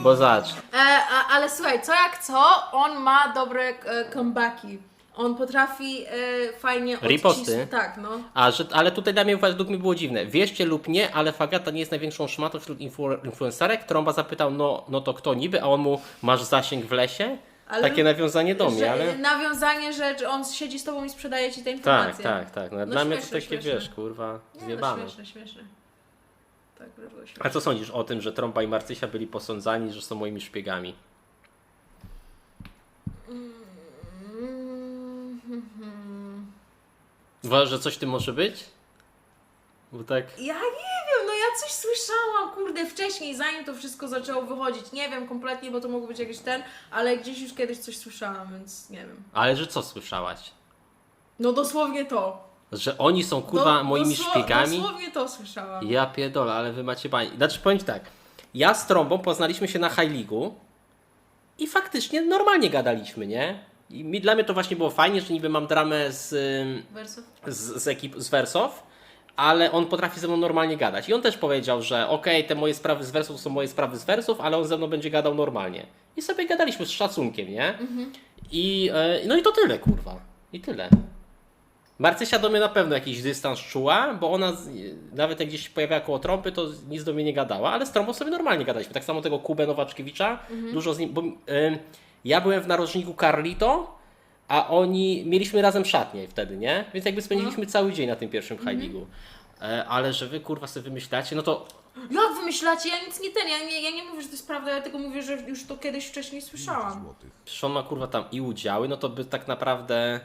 Bo zacz. E, a, ale słuchaj, co jak co, on ma dobre e, comebacki. On potrafi e, fajnie Riposty? odcisnąć. Tak, no. A, że, ale tutaj dla mnie według mnie było dziwne. Wierzcie lub nie, ale Fagata nie jest największą szmatą wśród influ, influencerek. Trąba zapytał, no, no to kto niby, a on mu, masz zasięg w lesie? Ale- Takie nawiązanie do mnie, że, ale... Nawiązanie, że że on siedzi z tobą i sprzedaje ci te Tak, informacje. tak, tak. No, No dla mnie to śmieszne, takie, śmieszne. wiesz, kurwa, no, zjebane. śmieszne, śmieszne. Tak, A co sądzisz o tym, że Trąba i Marcysia byli posądzani, że są moimi szpiegami? Uważasz, że coś w tym może być? Bo tak... Ja nie wiem, no ja coś słyszałam, kurde, wcześniej, zanim to wszystko zaczęło wychodzić. Nie wiem kompletnie, bo to mógł być jakiś ten, ale gdzieś już kiedyś coś słyszałam, więc nie wiem. Ale że co słyszałaś? No dosłownie to. Że oni są kurwa Do- moimi dosło- szpiegami? Dosłownie to słyszałam. Ja pierdolę, ale wy macie bań. Znaczy powiem ci tak, ja z Trąbą poznaliśmy się na High League'u i faktycznie normalnie gadaliśmy, nie? I mi, dla mnie to właśnie było fajnie, że niby mam dramę z, z, z ekip z Wersow, ale on potrafi ze mną normalnie gadać. I on też powiedział, że okej, te moje sprawy z Wersów są moje sprawy z Wersów, ale on ze mną będzie gadał normalnie. I sobie gadaliśmy z szacunkiem, nie? I e, no i to tyle, kurwa. I tyle. Marcysia do mnie na pewno jakiś dystans czuła, bo ona z, nawet jak gdzieś się pojawiała koło trąby, to nic do mnie nie gadała, ale z trąbą sobie normalnie gadaliśmy. Tak samo tego Kubę Nowaczkiewicza, dużo z nim, bo ym, ja byłem w narożniku Carlito, a oni mieliśmy razem szatnię wtedy, nie? Więc jakby spędziliśmy cały dzień na tym pierwszym League'u. E, ale że wy kurwa sobie wymyślacie, no to Jak wymyślacie? Ja nic nie ten, ja nie, ja nie mówię, że to jest prawda, ja tylko mówię, że już to kiedyś wcześniej słyszałam. Przecież on ma kurwa tam i udziały, no to by tak naprawdę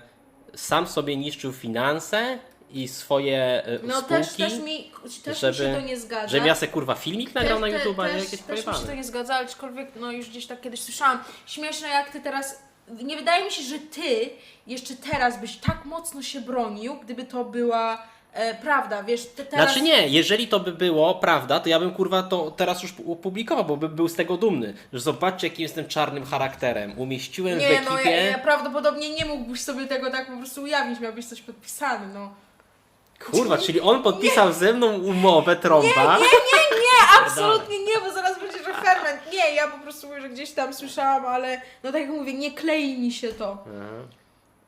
sam sobie niszczył finanse i swoje e, No spółki, też, też mi, też mi się to nie zgadza. Żebym ja se kurwa filmik nagrał na Też- YouTube, a nie jakieś też mi się to pojebane. nie zgadza, aczkolwiek no już gdzieś tak kiedyś słyszałam. Śmieszne jak ty teraz, nie wydaje mi się, że ty jeszcze teraz byś tak mocno się bronił, gdyby to była e, prawda, wiesz, ty teraz... Znaczy nie, jeżeli to by było prawda, to ja bym kurwa to teraz już opublikował, bo bym był z tego dumny. Że zobaczcie, jakim jestem czarnym charakterem. Umieściłem w Nie, ekipie. no ja, ja prawdopodobnie nie mógłbyś sobie tego tak po prostu ujawnić, miałbyś coś podpisane, no. Kurwa, czyli on podpisał ze mną umowę trąba. Nie, nie, nie, absolutnie nie, bo zaraz będzie, że ferment. Nie, ja po prostu mówię, że gdzieś tam słyszałam, ale no tak jak mówię, nie klei mi się to.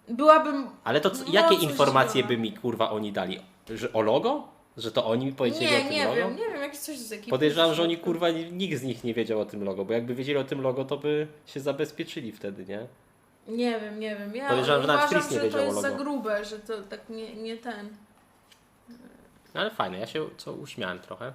Byłabym... Ale to co, jakie informacje by mi kurwa oni dali? Że o logo? Że to oni mi powiedzieli Nie, o tym nie logo? wiem, nie wiem, jakieś coś z ekipy. Podejrzewam, że oni kurwa nikt z nich nie wiedział o tym logo, bo jakby wiedzieli o tym logo, to by się zabezpieczyli wtedy, nie? Nie wiem, nie wiem. Ja Podejrzewam, że nawet uważam, nie że to jest za grube, że to tak nie, nie ten. No ale fajne, ja się co uśmiałem trochę.